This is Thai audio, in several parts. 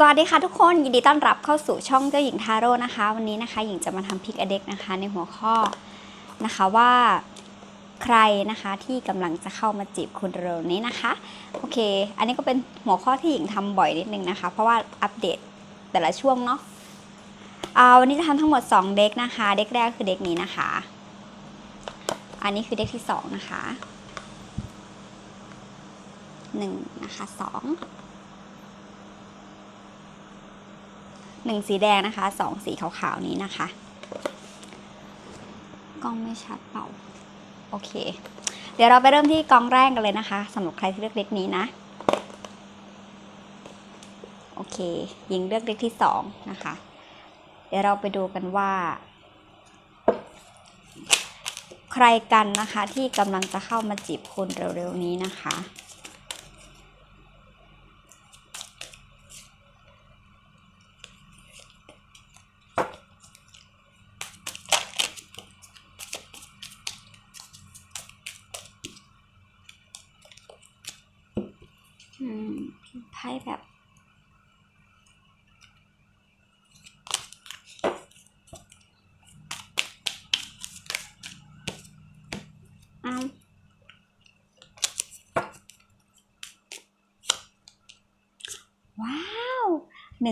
สวัสดีค่ะทุกคนยินดีต้อนรับเข้าสู่ช่องเจ้าหญิงทาโร่นะคะ วันนี้นะคะ หญิงจะมาทำพิกอเด็กนะคะ ในหัวข้อนะคะว่าใครนะคะที่กำลังจะเข้ามาจีบคุณเร็วนี้นะคะโอเค อันนี้ก็เป็นหัวข้อที่หญิงทำบ่อยนิดนึงนะคะ เพราะว่าอัปเดตแต่ละช่วงเนาะเอาวันนี้จะทำทั้งหมด 2 เด็กนะคะ เด็กแรกคือเด็กนี้นะคะ อันนี้คือเด็กที่ 2 นะคะ 1 นะคะ 2 หนึ่งสีแดงนะคะสองสีขาวๆนี้นะคะ กล้องไม่ชัดเปล่า โอเค เดี๋ยวเราไปเริ่มที่กล้องแรกกันเลยนะคะสำหรับใครที่เลือกเล็กนี้นะ โอเค ยิงเลือกเล็กที่สองนะคะ เดี๋ยวเราไปดูกันว่า ใครกันนะคะที่กำลังจะเข้ามาจีบคุณเร็วๆนี้นะคะ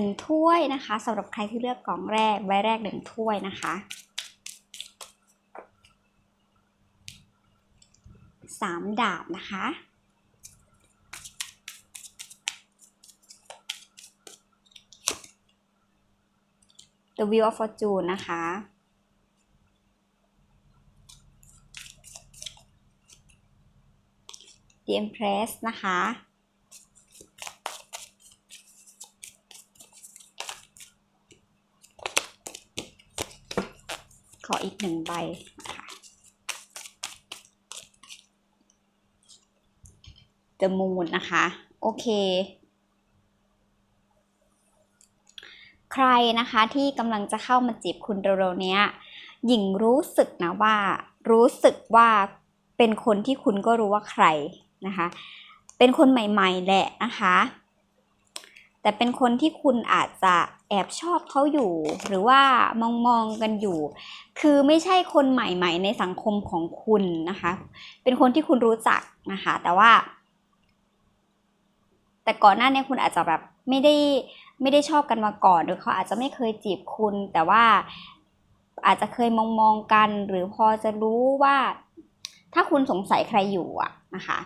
1 ถ้วยนะคะสำหรับใครที่เลือกกล่องแรกใบแรก 1 ถ้วยนะคะ 3 ดาบนะคะ The Wheel of Fortune นะคะเดมเพรสนะคะ ออีกหนึ่งใบนะคะ The Moon นะคะ โอเค ใครนะคะที่กำลังจะเข้ามาจีบคุณเร็วๆเนี้ย หญิงรู้สึกนะว่า รู้สึกว่าเป็นคนที่คุณก็รู้ว่าใครนะคะ เป็นคนใหม่ๆแหละนะคะ แต่เป็นคนที่คุณอาจจะแอบชอบเขาอยู่ หรือว่ามองๆกันอยู่ คือไม่ใช่คนใหม่ ๆ ในสังคมของคุณนะคะ เป็นคนที่คุณรู้จักนะคะ แต่ว่า แต่ก่อนหน้านี้คุณอาจจะแบบไม่ได้ไม่ได้ชอบกันมาก่อน หรือเขาอาจจะไม่เคยจีบคุณ แต่ว่าอาจจะเคยมองมองกัน หรือพอจะรู้ว่า ถ้าคุณสงสัยใครอยู่อะนะคะ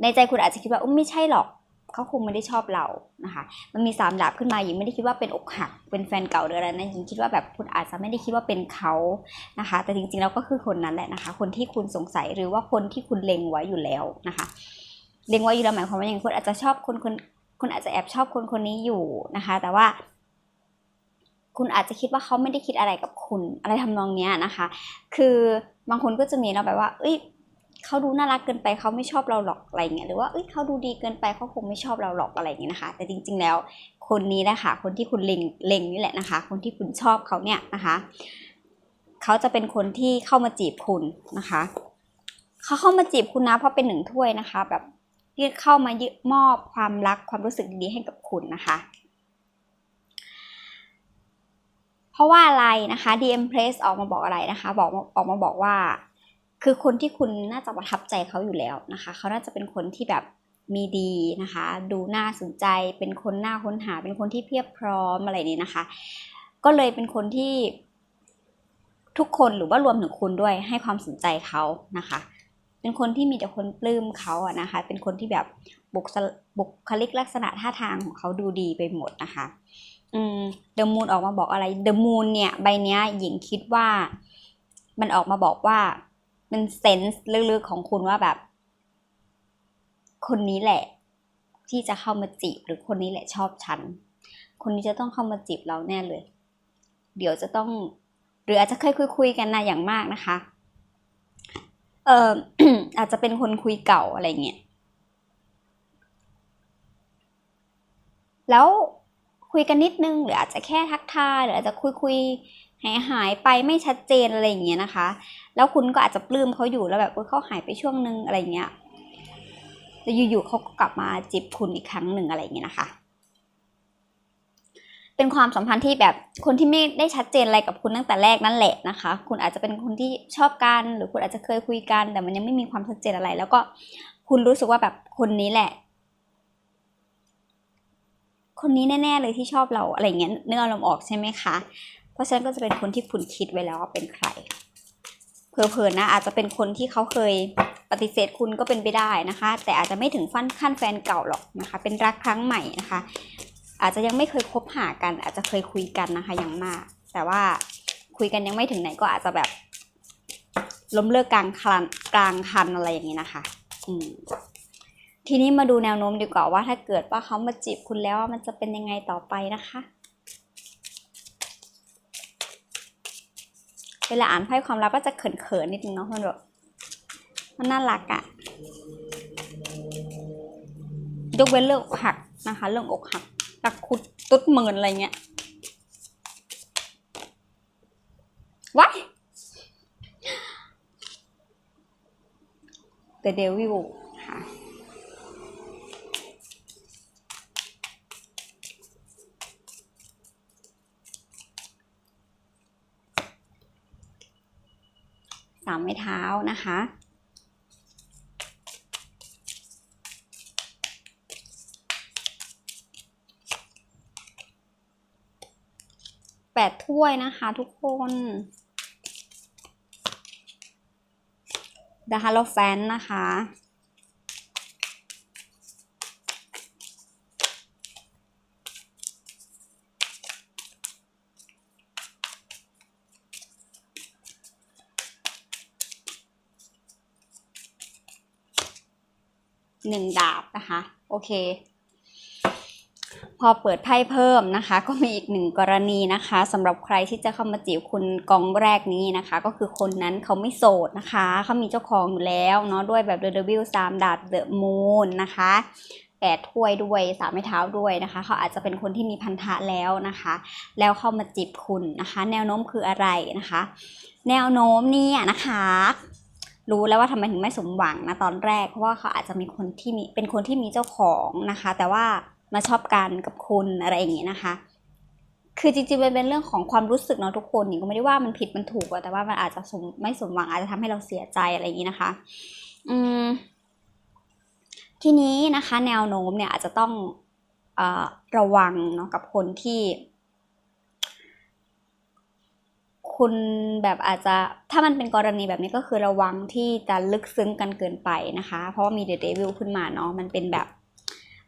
ในใจคุณอาจจะคิดว่าอุ้มไม่ใช่หรอก เขาคงไม่ได้ชอบเรานะคะ มันมีสามดาบขึ้นมาหญิงไม่ได้คิดว่าเป็นอกหัก เป็นแฟนเก่าหรืออะไรนะหญิงคิดว่าแบบคุณอาจจะไม่ได้คิดว่าเป็นเขานะคะ แต่จริงๆแล้วก็คือคนนั้นแหละนะคะ คนที่คุณสงสัยหรือว่าคนที่คุณเล็งไว้อยู่แล้วนะคะ เล็งไว้อยู่แล้วหมายความว่าอย่างคุณอาจจะชอบคนคนคุณอาจจะแอบชอบคนคนนี้อยู่นะคะ แต่ว่าคุณอาจจะคิดว่าเขาไม่ได้คิดอะไรกับคุณอะไรทำนองเนี้ยนะคะ คือบางคนก็จะมีเนาแบบว่า เอ้ย เขาดูน่ารักเกินไปเขาไม่ชอบเราหรอกอะไรเงี้ยหรือว่าเอ้ยเขาดูดีเกินไปเขาคงไม่ชอบเราหรอกอะไรเงี้ยนะคะ แต่จริง ๆ แล้วคนนี้นะคะคนที่คุณเล็งเล็งนี่แหละนะคะ คนที่คุณชอบเขาเนี่ยนะคะเขาจะเป็นคนที่เข้ามาจีบคุณนะคะเขาเข้ามาจีบคุณนะเพราะเป็นหนึ่งถ้วยนะคะ แบบที่เข้ามายึดมอบความรักความรู้สึกดีให้กับคุณนะคะ เพราะว่าอะไรนะคะ DM Press ออกมาบอกอะไรนะคะ บอกออกมาบอกว่า คือคนที่คุณน่าจะประทับใจเขาอยู่แล้วนะคะ เขาน่าจะเป็นคนที่แบบมีดีนะคะ ดูน่าสนใจ เป็นคนน่าค้นหา เป็นคนที่เพียบพร้อมอะไรนี้นะคะ ก็เลยเป็นคนที่ทุกคนหรือว่ารวมถึงคุณด้วยให้ความสนใจเขานะคะ เป็นคนที่มีแต่คนปลื้มเขาอะนะคะ เป็นคนที่แบบบุคลบุคลิกลักษณะท่าทางของเขาดูดีไปหมดนะคะอืมเดอะมูนออกมาบอกอะไรเดอะมูนเนี่ยใบเนี้ยหญิงคิดว่า มันออกมาบอกว่า เป็นเซนส์ลึกๆของคุณว่าแบบ คนนี้แหละ ที่จะเข้ามาจีบหรือคนนี้แหละชอบฉัน คนนี้จะต้องเข้ามาจีบเราแน่เลย เดี๋ยวจะต้อง หรืออาจจะเคยคุยๆกันนะอย่างมากนะคะ เอ่ออาจจะเป็นคนคุยเก่าอะไรเงี้ยแล้วคุยกันนิดนึงหรืออาจจะแค่ทักทายหรืออาจจะคุยคุยหายหายๆไปไม่ชัดเจนอะไรอย่างเงี้ยนะคะ แล้วคุณก็อาจจะปลื้มเขาอยู่แล้วแบบเออเขาหายไปช่วงนึงอะไรเงี้ยแล้วอยู่ๆเขาก็กลับมาจีบคุณอีกครั้งหนึ่งอะไรอย่างเงี้ยนะคะ เป็นความสัมพันธ์ที่แบบคนที่ไม่ได้ชัดเจนอะไรกับคุณตั้งแต่แรกนั่นแหละนะคะ คุณอาจจะเป็นคนที่ชอบกันหรือคุณอาจจะเคยคุยกัน แต่มันยังไม่มีความชัดเจนอะไร แล้วก็คุณรู้สึกว่าแบบคนนี้แหละ คนนี้แน่ๆเลยที่ชอบเราอะไรเงี้ยเนื้ออารมณ์ออกใช่ไหมคะ เพราะฉะนั้นก็จะเป็นคนที่คุณคิดไว้แล้วว่าเป็นใคร เพอๆนะ อาจจะเป็นคนที่เขาเคยปฏิเสธคุณก็เป็นไปได้นะคะ แต่อาจจะไม่ถึงฟันขั้นแฟนเก่าหรอกนะคะ เป็นรักครั้งใหม่นะคะ อาจจะยังไม่เคยคบหากัน อาจจะเคยคุยกันนะคะอย่างมาก แต่ว่าคุยกันยังไม่ถึงไหนก็อาจจะแบบล้มเลิกกลางคันกลางคันอะไรอย่างนี้นะคะ อืมทีนี้มาดูแนวโน้มดีกว่าว่าถ้าเกิดว่าเขามาจีบคุณแล้วมันจะเป็นยังไงต่อไปนะคะ เวลาอ่านไพ่ความรักก็จะเขินๆนิดนึงเนาะมันแบบมันน่ารักอะยกเว้นเรื่องอกหักนะคะ เรื่องอกหักรักคุดตุ๊ดเมินอะไรเงี้ยว้าย The Devil ค่ะ สามไม้ เท้านะคะ แปดถ้วยนะคะทุกคนดาฮาโลแฟนนะคะ หนึ่งดาบนะคะ โอเค พอเปิดไพ่เพิ่มนะคะ ก็มีอีกหนึ่งกรณีนะคะสำหรับใครที่จะเข้ามาจีบคุณกองแรกนี้นะคะ ก็คือคนนั้นเขาไม่โสดนะคะเขามีเจ้าของอยู่แล้วเนาะด้วยแบบ The Devil สามดาบ The Moon นะคะแปดถ้วยด้วยสามไม้เท้าด้วยนะคะ เขาอาจจะเป็นคนที่มีพันธะแล้วนะคะ แล้วเข้ามาจีบคุณนะคะ แนวโน้มคืออะไรนะคะ แนวโน้มเนี่ยนะคะ รู้แล้วว่าทำไมถึงไม่สมหวังนะตอนแรก เพราะว่าเขาอาจจะมีคนที่มีเป็นคนที่มีเจ้าของนะคะ แต่ว่ามาชอบกันกับคุณอะไรอย่างนี้นะคะ คือจริงๆมันเป็นเรื่องของความรู้สึกเนาะทุกคนนิงก็ไม่ได้ว่ามันผิดมันถูกอะแต่ว่ามันอาจจะสมไม่สมหวังอาจจะทำให้เราเสียใจอะไรอย่างนี้นะคะ อืมทีนี้นะคะ แนวโน้มเนี่ยอาจจะต้องอระวังเนาะกับคนที่ คุณแบบอาจจะถ้ามันเป็นกรณีแบบนี้ก็คือระวังที่จะลึกซึ้งกันเกินไปนะคะ เพราะว่ามีเดอะเดวิลขึ้นมาเนาะมันเป็นแบบ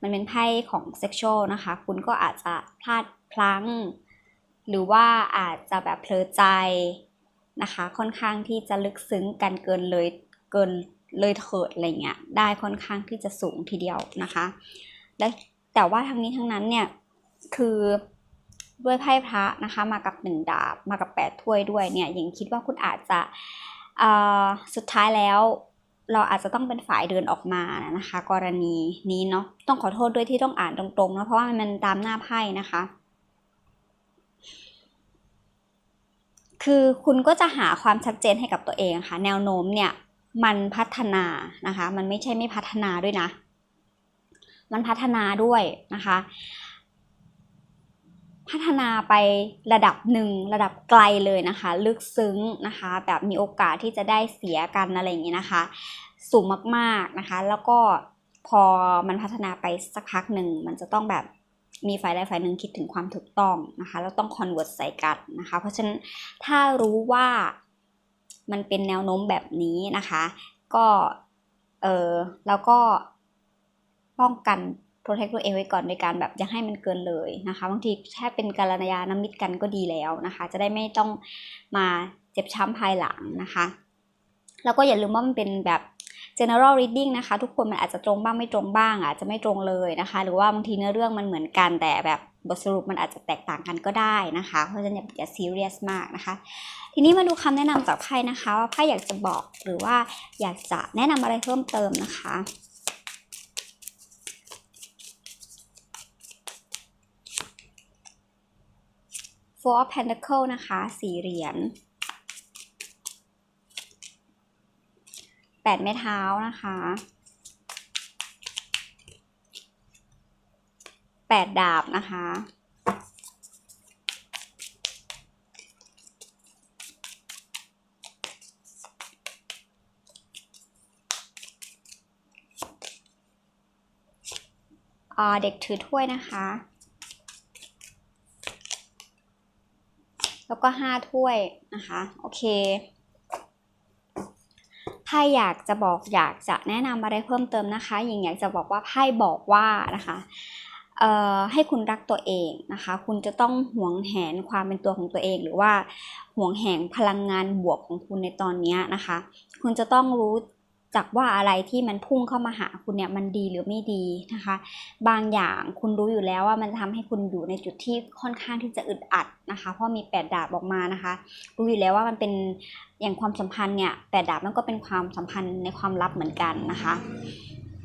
มันเป็นไพ่ของเซ็กชวลนะคะ คุณก็อาจจะพลาดพลั้ง หรือว่าอาจจะแบบเพลอใจนะคะ ค่อนข้างที่จะลึกซึ้งกันเกินเลยเกินเลยเถิดอะไรเงี้ยได้ค่อนข้างที่จะสูงทีเดียวนะคะและแต่ว่าทั้งนี้ทั้งนั้นเนี่ยคือ ด้วยไพ่พระนะคะ มากับหนึ่งดาบ มากับแปดถ้วยด้วยเนี่ยยังคิดว่าคุณอาจจะสุดท้ายแล้ว เราอาจจะต้องเป็นฝ่ายเดินออกมานะคะ กรณีนี้เนาะต้องขอโทษด้วยที่ต้องอ่านตรงๆนะเพราะว่ามันตามหน้าไพ่นะคะ คือคุณก็จะหาความชัดเจนให้กับตัวเองค่ะ แนวโน้มเนี่ยมันพัฒนานะคะ มันไม่ใช่ไม่พัฒนาด้วยนะ มันพัฒนาด้วยนะคะ พัฒนาไประดับหนึ่งระดับไกลเลยนะคะ ลึกซึ้งนะคะ แบบมีโอกาสที่จะได้เสียกันอะไรอย่างนี้นะคะ สูงมากๆนะคะ แล้วก็พอมันพัฒนาไปสักพักหนึ่งมันจะต้องแบบมีฝ่ายใดฝ่ายหนึ่งคิดถึงความถูกต้องนะคะแล้วต้องคอนเวิร์ตใส่กันนะคะ เพราะฉะนั้นถ้ารู้ว่ามันเป็นแนวโน้มแบบนี้นะคะ ก็เออแล้วก็ป้องกัน โปรเทคตัวเองไว้ก่อนโดยการแบบยังให้มันเกินเลยนะคะ บางทีแค่เป็นการยาน้ำมิตรกันก็ดีแล้วนะคะ จะได้ไม่ต้องมาเจ็บช้ำภายหลังนะคะ แล้วก็อย่าลืมว่ามันเป็นแบบ general reading นะคะ ทุกคนมันอาจจะตรงบ้างไม่ตรงบ้างอาจจะไม่ตรงเลยนะคะ หรือว่าบางทีเนื้อเรื่องมันเหมือนกันแต่แบบบทสรุปมันอาจจะแตกต่างกันก็ได้นะคะ เพราะฉะนั้นอย่าอย่า serious มากนะคะ ทีนี้มาดูคำแนะนำจากไพ่นะคะ ว่าไพ่อยากจะบอกหรือว่าอยากจะแนะนำอะไรเพิ่มเติมนะคะ four of pentacle นะคะสี่เหรียญแปดไม้เท้านะคะแปดดาบนะคะเด็กถือถ้วยนะคะ แล้วก็ห้าถ้วยนะคะโอเคไพ่อยากจะบอกอยากจะแนะนำอะไรเพิ่มเติมนะคะหญิงอยากจะบอกว่าไพ่บอกว่านะคะเอ่อให้คุณรักตัวเองนะคะ คุณจะต้องหวงแหนความเป็นตัวของตัวเอง หรือว่าหวงแหนพลังงานบวกของคุณในตอนนี้นะคะ คุณจะต้องรู้ จักว่าอะไรที่มันพุ่งเข้ามาหาคุณเนี่ยมันดีหรือไม่ดีนะคะ บางอย่างคุณรู้อยู่แล้วว่ามันจะทำให้คุณอยู่ในจุดที่ค่อนข้างที่จะอึดอัดนะคะ เพราะมีแปดดาบออกมานะคะ รู้อยู่แล้วว่ามันเป็นอย่างความสัมพันธ์เนี่ยแปดดาบมันก็เป็นความสัมพันธ์ในความลับเหมือนกันนะคะ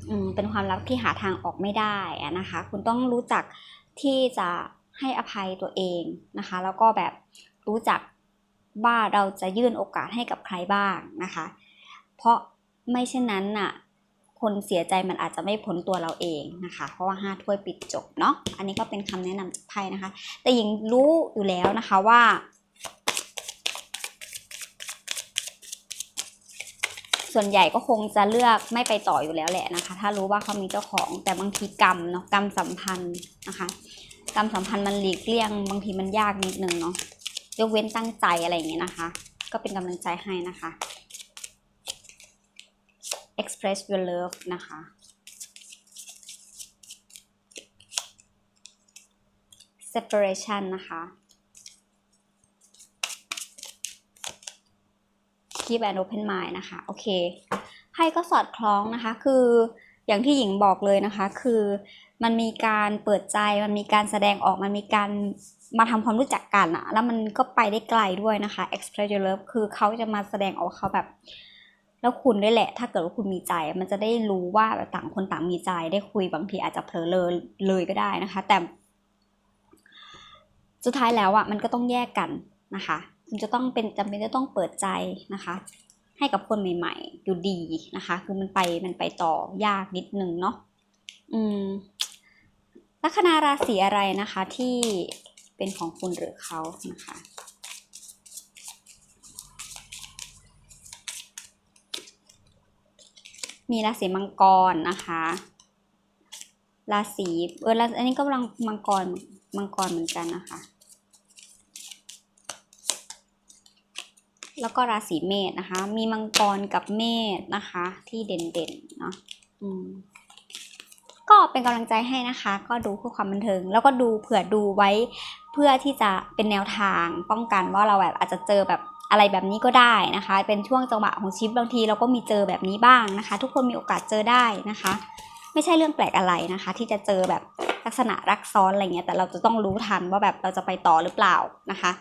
อืมเป็นความลับที่หาทางออกไม่ได้นะคะ คุณต้องรู้จักที่จะให้อภัยตัวเองนะคะ แล้วก็แบบรู้จักว่าเราจะยื่นโอกาสให้กับใครบ้างนะคะ เพราะ ไม่เช่นนั้นน่ะคนเสียใจมันอาจจะไม่พ้นตัวเราเองนะคะ เพราะว่าห้าถ้วยปิดจบเนาะอันนี้ก็เป็นคำแนะนำจากไพ่นะคะ แต่หญิงรู้อยู่แล้วนะคะว่า ส่วนใหญ่ก็คงจะเลือกไม่ไปต่ออยู่แล้วแหละนะคะ ถ้ารู้ว่าเขามีเจ้าของแต่บางทีกรรมเนาะกรรมสัมพันธ์นะคะกรรมสัมพันธ์มันหลีกเลี่ยง บางทีมันยากนิดนึงเนาะยกเว้นตั้งใจอะไรอย่างเงี้ยนะคะ ก็เป็นกำลังใจให้นะคะ express your love นะคะ separation นะคะ keep an open mind นะคะ โอเคไพ่ก็สอดคล้องนะคะ คืออย่างที่หญิงบอกเลยนะคะ คือมันมีการเปิดใจ มันมีการแสดงออก มันมีการมาทำความรู้จักกันอะแล้วมันก็ไปได้ไกลด้วยนะคะ express your love คือเขาจะมาแสดงออกเขาแบบ แล้วคุณด้วยแหละ ถ้าเกิดว่าคุณมีใจ มันจะได้รู้ว่าต่างคนต่างมีใจได้คุยบางทีอาจจะเผลอเลยเลยก็ได้นะคะ แต่สุดท้ายแล้วอะมันก็ต้องแยกกันนะคะ คุณจะต้องเป็นจำเป็นจะต้องเปิดใจนะคะ ให้กับคนใหม่ ๆ อยู่ดีนะคะ คือมันไปมันไปต่อยากนิดนึงเนาะอืมลัคนาราศีอะไรนะคะที่เป็นของคุณหรือเขานะคะ มีราศีมังกรนะคะ ราศีเออราอันนี้ก็มังมังกรมังกรเหมือนกันนะคะ แล้วก็ราศีเมษนะคะ มีมังกรกับเมษนะคะ ที่เด่นๆเนาะอืมก็เป็นกำลังใจให้นะคะ ก็ดูเพื่อความบันเทิง แล้วก็ดูเผื่อดูไว้เพื่อที่จะเป็นแนวทางป้องกันว่าเราแบบอาจจะเจอแบบ อะไรแบบนี้ก็ได้นะคะ เป็นช่วงจังหวะของชีวิตบางทีเราก็มีเจอแบบนี้บ้างนะคะ ทุกคนมีโอกาสเจอได้นะคะ ไม่ใช่เรื่องแปลกอะไรนะคะ ที่จะเจอแบบลักษณะรักซ้อนอะไรเงี้ยแต่เราจะต้องรู้ทันว่าแบบเราจะไปต่อหรือเปล่านะคะ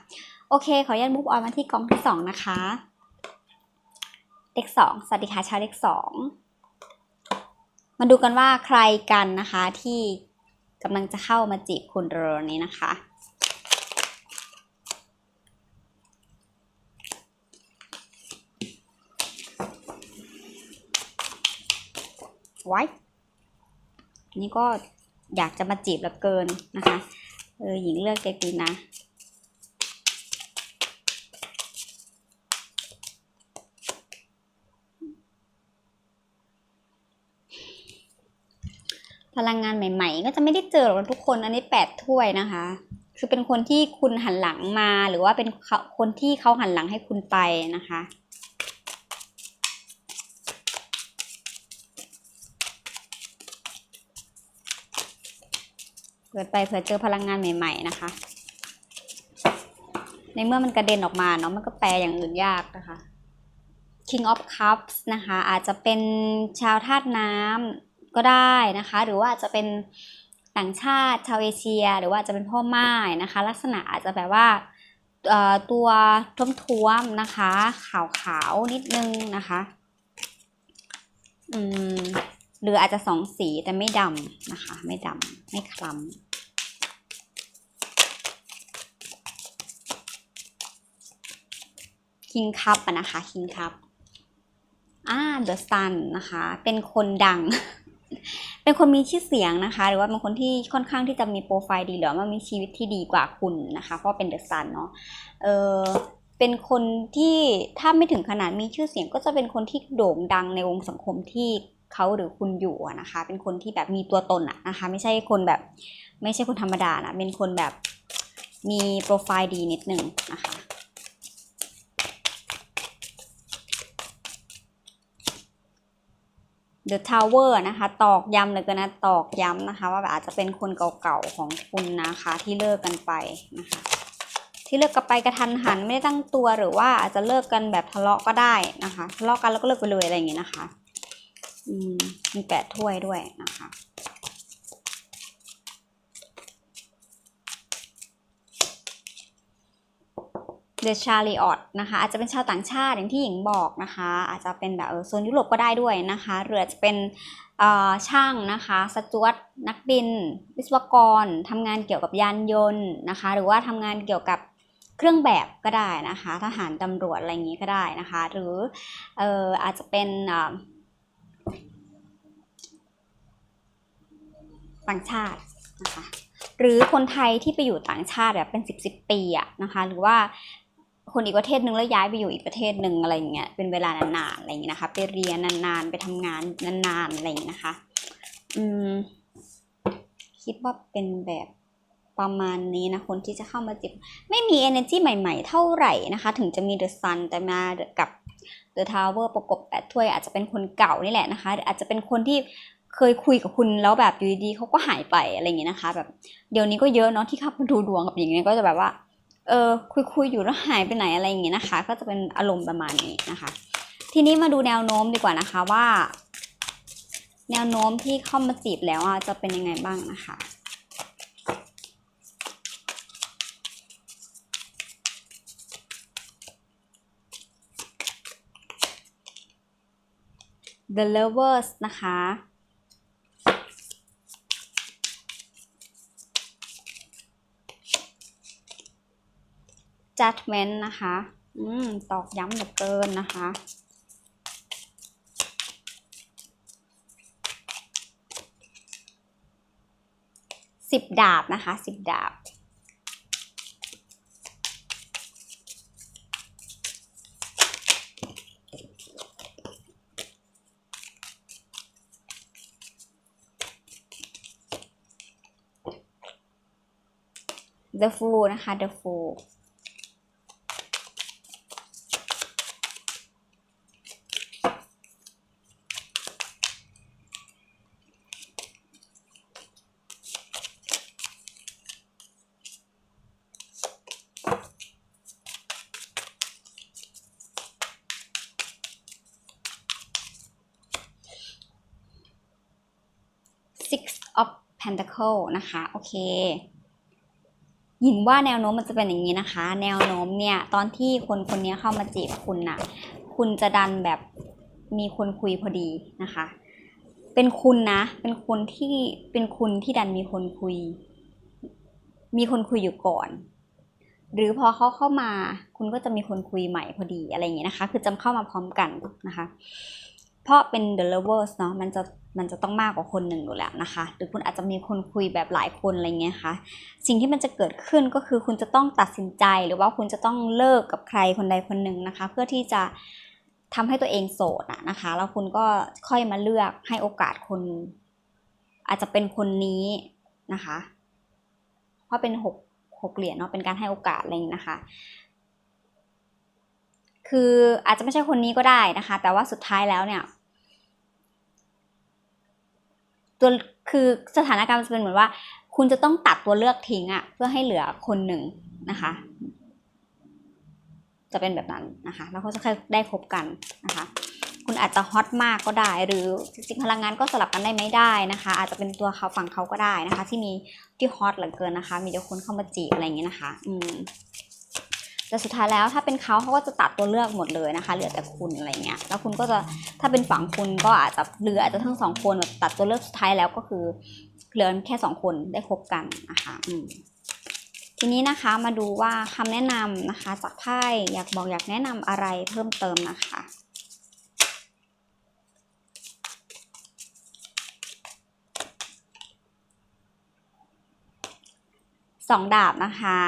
โอเค ขออนุญาตมุกออนมาที่กองที่สองนะคะเลขสองสวัสดีค่ะชาวเลขสองมาดูกันว่าใครกันนะคะที่กำลังจะเข้ามาจีบคุณเร็วนี้นะคะ ไว้นนี้ก็อยากจะมาจีบเหลือเกินนะคะ เออหญิงเลือกเจ๊กีนะพลังงานใหม่ ๆ ก็จะไม่ได้เจอหรอกทุกคนอันนี้แปดถ้วยนะคะ คือเป็นคนที่คุณหันหลังมาหรือว่าเป็นคนที่เขาหันหลังให้คุณไปนะคะ เปิดไปเผื่อเจอพลังงานใหม่ๆนะคะ ในเมื่อมันกระเด็นออกมาเนาะมันก็แปลอย่างอื่นยากนะคะ King of Cups นะคะ อาจจะเป็นชาวธาตุน้ำก็ได้นะคะ หรือว่าจะเป็นต่างชาติชาวเอเชีย หรือว่าจะเป็นพ่อไม้นะคะ ลักษณะอาจจะแบบว่าตัวท้วมๆนะคะ ขาวๆนิดนึงนะคะ อืม หรืออาจจะสองสีแต่ไม่ดำนะคะ ไม่ดำไม่คล้ำคิงคัพนะคะคิงคัพอ่าเดอะซันนะคะ เป็นคนดัง เป็นคนมีชื่อเสียงนะคะ หรือว่าเป็นคนที่ค่อนข้างที่จะมีโปรไฟล์ดีหรือว่ามีชีวิตที่ดีกว่าคุณนะคะ เพราะเป็นเดอะซันเนาะเออเป็นคนที่ถ้าไม่ถึงขนาดมีชื่อเสียงก็จะเป็นคนที่โด่งดังในวงสังคมที่ เขาหรือคุณอยู่นะคะ เป็นคนที่แบบมีตัวตนอะนะคะ ไม่ใช่คนแบบไม่ใช่คนธรรมดานะเป็นคนแบบมีโปรไฟล์ดีนิดหนึ่งนะคะ The Tower นะคะ ตอกย้ำเลยก็นะ ตอกย้ำนะคะ ว่าแบบอาจจะเป็นคนเก่าๆของคุณนะคะ ที่เลิกกันไปนะคะ ที่เลิกกันไปกระทันหันไม่ได้ตั้งตัวหรือว่าอาจจะเลิกกันแบบทะเลาะก็ได้นะคะทะเลาะกันแล้วก็เลิกไปเลยอะไรอย่างเงี้ยนะคะ มีแปดถ้วยด้วยนะคะ The Chariot นะคะ อาจจะเป็นชาวต่างชาติอย่างที่หญิงบอกนะคะ อาจจะเป็นแบบเออโซนยุโรปก็ได้ด้วยนะคะหรืออาจจะเป็นเออช่างนะคะสจวตนักบิน วิศวกรทำงานเกี่ยวกับยานยนต์นะคะ หรือว่าทำงานเกี่ยวกับเครื่องแบบก็ได้นะคะ ทหารตำรวจอะไรอย่างนี้ก็ได้นะคะ หรือเอออาจจะเป็นเอ่อ ต่างชาตินะคะหรือคนไทยที่ไปอยู่ต่างชาติแบบเป็นสิบสิบปีอะนะคะหรือว่าคนอีกประเทศหนึ่งแล้วย้ายไปอยู่อีกประเทศหนึ่งอะไรอย่างเงี้ยเป็นเวลานานๆอะไรอย่างเงี้ยนะคะ ไปเรียนนานๆ ไปทำงานนานๆอะไรอย่างเงี้ยนะคะอืมคิดว่าเป็นแบบประมาณนี้นะคนที่จะเข้ามาจีบไม่มี energy ใหม่ๆ เท่าไหร่นะคะ ถึงจะมี the sun แต่มากับ the tower ประกบแปดถ้วยอาจจะเป็นคนเก่านี่แหละนะคะอาจจะเป็นคนที่ เคยคุยกับคุณแล้วแบบอยู่ดีๆเขาก็หายไปอะไรอย่างเงี้ยนะคะ แบบเดี๋ยวนี้ก็เยอะเนาะที่เข้ามาดูดวงกับอย่างเงี้ยก็จะแบบว่าเออคุยคุยๆอยู่แล้วหายไปไหนอะไรอย่างเงี้ยนะคะ ก็จะเป็นอารมณ์ประมาณนี้นะคะ ทีนี้มาดูแนวโน้มดีกว่านะคะว่า แนวโน้มที่เข้ามาจีบแล้วอะจะเป็นยังไงบ้างนะคะ The Lovers นะคะ Judgment นะคะ อืม ตอกย้ำเหลือเกินนะคะ สิบดาบนะคะ สิบดาบ The Fool นะคะ The Fool Six of Pentacle นะคะ โอเคหยินว่าแนวโน้มมันจะเป็นอย่างนี้นะคะ แนวโน้มเนี่ย ตอนที่คนคนนี้เข้ามาจีบคุณน่ะ คุณจะดันแบบมีคนคุยพอดีนะคะ เป็นคุณนะ เป็นคนที่เป็นคุณที่ดันมีคนคุย มีคนคุยอยู่ก่อน หรือพอเขาเข้ามา คุณก็จะมีคนคุยใหม่พอดีอะไรอย่างเงี้ยนะคะ คือจำเข้ามาพร้อมกันนะคะ เพราะเป็น the lovers เนาะมันจะมันจะต้องมากกว่าคนหนึ่งอยู่แล้วนะคะ หรือคุณอาจจะมีคนคุยแบบหลายคนอะไรเงี้ยค่ะ สิ่งที่มันจะเกิดขึ้นก็คือคุณจะต้องตัดสินใจหรือว่าคุณจะต้องเลิกกับใครคนใดคนหนึ่งนะคะ เพื่อที่จะทำให้ตัวเองโสดอะนะคะ แล้วคุณก็ค่อยมาเลือกให้โอกาสคน อาจจะเป็นคนนี้นะคะ เพราะเป็นหกหกเหรียญเนาะเป็นการให้โอกาสอะไรอย่างนี้นะคะ คืออาจจะไม่ใช่คนนี้ก็ได้นะคะ แต่ว่าสุดท้ายแล้วเนี่ยตัวคือสถานการณ์มันจะเป็นเหมือนว่า คุณจะต้องตัดตัวเลือกทิ้งอะเพื่อให้เหลือคนหนึ่งนะคะ จะเป็นแบบนั้นนะคะ แล้วก็จะค่อยได้พบกันนะคะ คุณอาจจะฮอตมากก็ได้ หรือจริงๆพลังงานก็สลับกันได้ไม่ได้นะคะ อาจจะเป็นตัวเขาฝั่งเขาก็ได้นะคะ ที่มีที่ฮอตเหลือเกินนะคะ มีเดี๋ยวคนเข้ามาจีบอะไรอย่างเงี้ยนะคะ อืม แต่สุดท้ายแล้วถ้าเป็นเขาเขาก็จะตัดตัวเลือกหมดเลยนะคะ เหลือแต่คุณอะไรเงี้ยแล้วคุณก็จะถ้าเป็นฝั่งคุณก็อาจจะเหลืออาจจะทั้งสองคนแบบตัดตัวเลือกสุดท้ายแล้วก็คือเหลือแค่สองคนได้คบกันนะคะอืมทีนี้นะคะมาดูว่าคำแนะนำนะคะจากไพ่อยากบอกอยากแนะนำอะไรเพิ่มเติมนะคะสองดาบนะคะ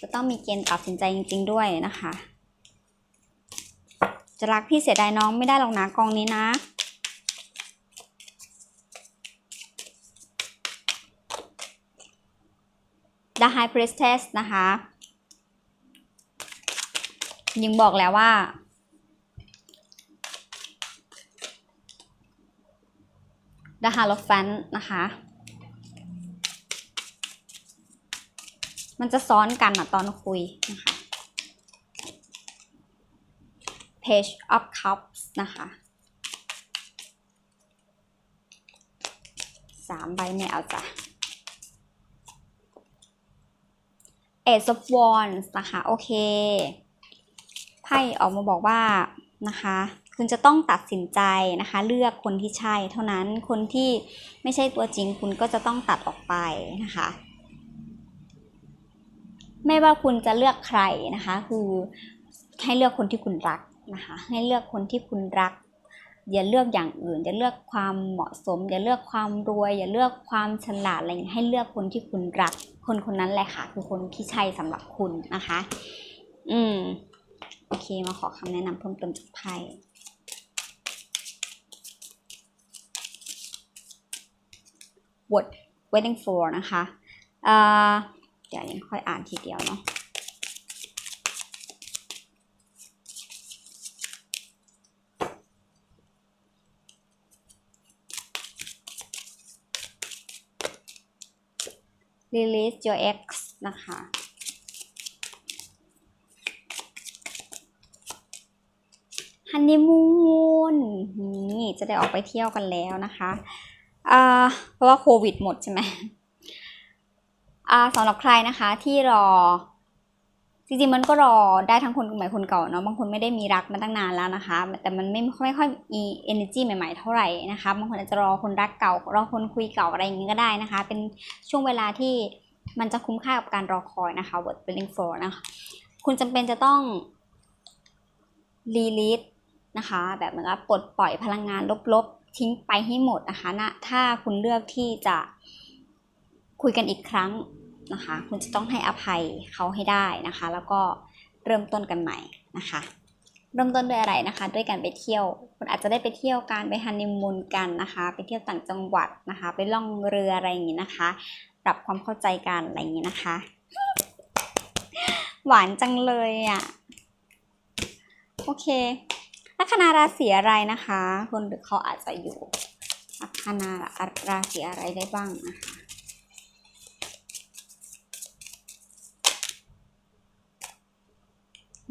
จะต้องมีเกณฑ์ตัดสินใจจริง ๆ ด้วยนะคะ จะรักพี่เสียดายน้องไม่ได้หรอกนะกองนี้นะ The High Priestess นะคะยิงบอกแล้วว่า The Hierophant นะคะ มันจะซ้อนกันอะตอนคุยนะคะ Page of Cups นะคะสามใบไม่เอาจ้ะ Ace of Wands นะคะ โอเค ไพ่ออกมาบอกว่านะคะ คุณจะต้องตัดสินใจนะคะ เลือกคนที่ใช่เท่านั้นคนที่ไม่ใช่ตัวจริงคุณก็จะต้องตัดออกไปนะคะ ไม่ว่าคุณจะเลือกใครนะคะ คือให้เลือกคนที่คุณรักนะคะ ให้เลือกคนที่คุณรัก อย่าเลือกอย่างอื่น อย่าเลือกความเหมาะสม อย่าเลือกความรวย อย่าเลือกความฉลาดอะไรอย่างเงี้ให้เลือกคนที่คุณรัก คนคนนั้นแหละค่ะ คือคนที่ใช่สำหรับคุณนะคะ อืมโอเคมาขอคำแนะนำเพิ่มเติมจากไพ่ what waiting for นะคะอ่อ เดี๋ยวยังค่อยอ่านทีเดียวเนาะ release your ex นะคะ ฮันนีมูน นี่จะได้ออกไปเที่ยวกันแล้วนะคะ เพราะว่าโควิดหมดใช่ไหม สำหรับใครนะคะที่รอ จริงๆมันก็รอได้ทั้งคนใหม่คนเก่าเนาะบางคนไม่ได้มีรักมาตั้งนานแล้วนะคะ แต่มันไม่ไม่ค่อยมี energy ใหม่ๆ เท่าไหร่นะคะบางคนอาจจะรอคนรักเก่ารอคนคุยเก่าอะไรอย่างนี้ก็ได้นะคะ เป็นช่วงเวลาที่มันจะคุ้มค่ากับการรอคอยนะคะ word waiting for นะคะคุณจำเป็นจะต้อง release นะคะ แบบเหมือนกับปลดปล่อยพลังงานลบๆ ทิ้งไปให้หมดนะคะนะถ้าคุณเลือกที่จะคุยกันอีกครั้ง นะคะ คุณจะต้องให้อภัยเขาให้ได้นะคะ แล้วก็เริ่มต้นกันใหม่นะคะ เริ่มต้นด้วยอะไรนะคะ ด้วยการไปเที่ยว คุณอาจจะได้ไปเที่ยวการไปฮันนีมูนกันนะคะ ไปเที่ยวต่างจังหวัดนะคะ ไปล่องเรืออะไรอย่างนี้นะคะ ปรับความเข้าใจกันอะไรอย่างนี้นะคะ หวานจังเลยอะโอเคลัคนาราศีอะไรนะคะ คนหรือเขาอาจจะอยู่ลัคนาราศีอะไรได้บ้างนะคะ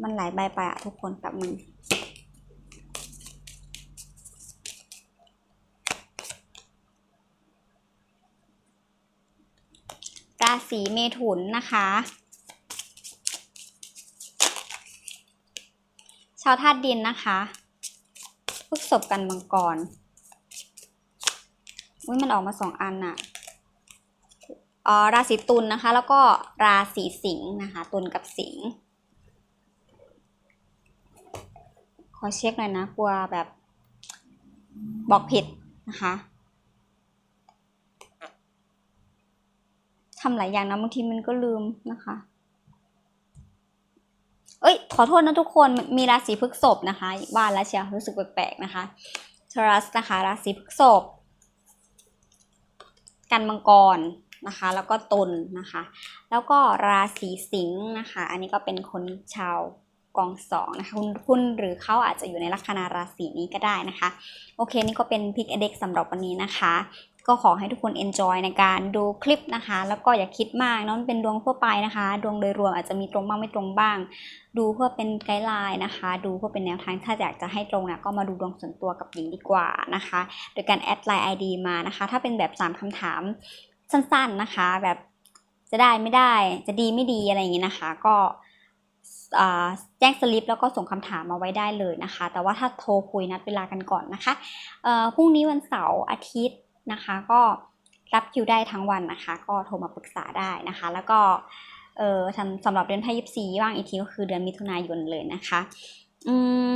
มันหลายใบไปอะทุกคนแบบมึงราศีเมถุนนะคะ ชาวธาตุดินนะคะพฤกษบกันมังกรอุ้ยมันออกมาสองอันน่ะอ๋อราศีตุลนะคะ แล้วก็ราศีสิงห์นะคะ ตุลกับสิงห์ ขอเช็คหน่อยนะกลัวแบบ บอกผิดนะคะทำหลายอย่างนะบางทีมันก็ลืมนะคะ เอ้ย ขอโทษนะทุกคนมีราศีพฤกษภนะคะว่าแล้วเชียวรู้สึกแปลกๆนะคะทรัสนะคะ ราศีพฤกษภกันมังกรนะคะ แล้วก็ตุลนะคะ แล้วก็ราศีสิงห์นะคะ อันนี้ก็เป็นคนชาว กองสองนะคะคุณคุณหรือเขาอาจจะอยู่ในลัคนาราศีนี้ก็ได้นะคะ โอเค นี่ก็เป็นพิกเด็กสำหรับวันนี้นะคะ ก็ขอให้ทุกคน enjoy ในการดูคลิปนะคะ แล้วก็อย่าคิดมากนาะมันเป็นดวงทั่วไปนะคะ ดวงโดยรวมอาจจะมีตรงบ้างไม่ตรงบ้าง ดูเพื่อเป็นไกด์ไลน์นะคะ ดูเพื่อเป็นแนวทางถ้าอยากจะให้ตรงนะก็มาดูดวงส่วนตัวกับหญิงดีกว่านะคะ โดยการแอดไลน์ ID มานะคะ ถ้าเป็นแบบ 3คำถามสั้นๆนะคะ แบบจะได้ไม่ได้จะดีไม่ดีอะไรอย่างนี้นะคะ ก็ แจ้งสลิปแล้วก็ส่งคำถามมาไว้ได้เลยนะคะ แต่ว่าถ้าโทรคุยนัดเวลากันก่อนนะคะพรุ่งนี้วันเสาร์อาทิตย์นะคะ ก็รับคิวได้ทั้งวันนะคะ ก็โทรมาปรึกษาได้นะคะ แล้วก็เออสำสำหรับเดือนไพ่ยิปซีว่างอีกทีก็คือเดือนมิถุนายนเลยนะคะอืม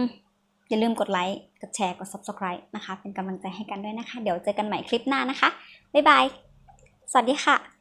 อย่าลืมกดไลค์ กดแชร์ กด subscribe นะคะ เป็นกำลังใจให้กันด้วยนะคะ เดี๋ยวเจอกันใหม่คลิปหน้านะคะ บ๊ายบาย สวัสดีค่ะ